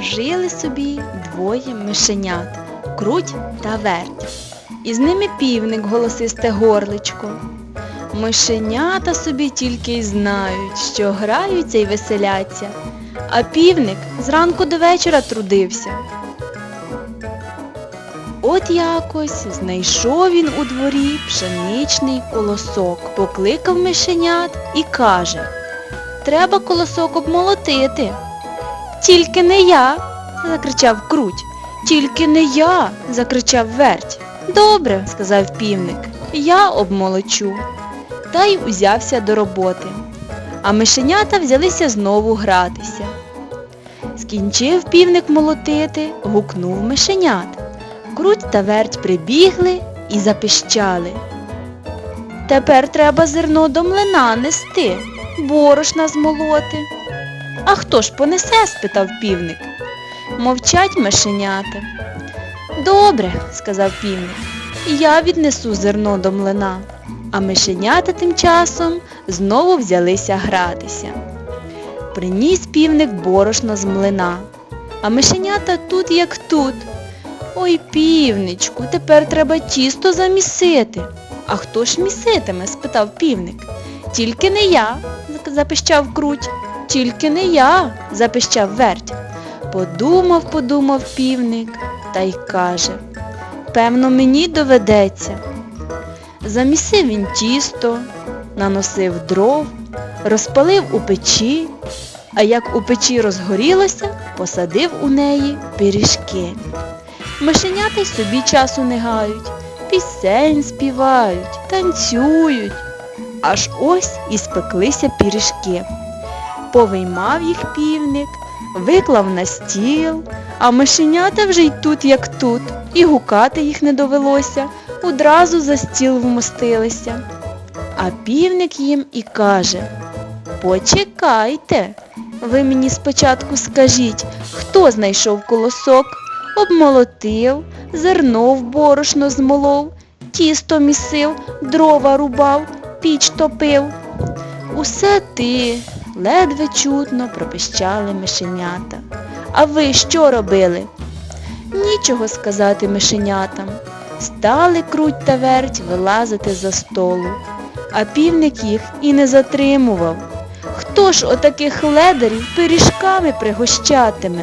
Жили собі двоє мишенят, круть та верть. І з ними півник голосисте горличко. Мишенята собі тільки й знають, що граються й веселяться, а півник зранку до вечора трудився. От якось знайшов він у дворі пшеничний колосок, покликав мишенят і каже, треба колосок обмолотити. Тільки не я, закричав круть. Тільки не я, закричав верть. Добре, сказав півник, я обмолочу. Та й узявся до роботи. А мишенята взялися знову гратися. Скінчив півник молотити, гукнув мишенят. Круть та верть прибігли і запищали. Тепер треба зерно до млина нести, борошна змолоти. А хто ж понесе? спитав півник. Мовчать мишенята. Добре, сказав півник, я віднесу зерно до млина. А мишенята тим часом знову взялися гратися. Приніс півник борошно з млина, а мишенята тут як тут. Ой, півничку, тепер треба тісто замісити. А хто ж міситиме? спитав півник. Тільки не я, запищав круть. Тільки не я, запищав верть. Подумав, подумав півник та й каже, певно, мені доведеться. Замісив він тісто, наносив дров, розпалив у печі, а як у печі розгорілося, посадив у неї пиріжки. Мишенята й собі часу не гають, пісень співають, танцюють. Аж ось і спеклися пиріжки. Повиймав їх півник, виклав на стіл, а мишенята вже й тут, як тут, і гукати їх не довелося, одразу за стіл вмостилися. А півник їм і каже, почекайте, ви мені спочатку скажіть, хто знайшов колосок, обмолотив, зерно в борошно змолов, тісто місив, дрова рубав, піч топив. Усе ти, ледве чутно пропищали мишенята. А ви що робили? Нічого сказати мишенятам. Стали круть та верть вилазити за столу. А півник їх і не затримував. Хто ж отаких ледарів пиріжками пригощатиме?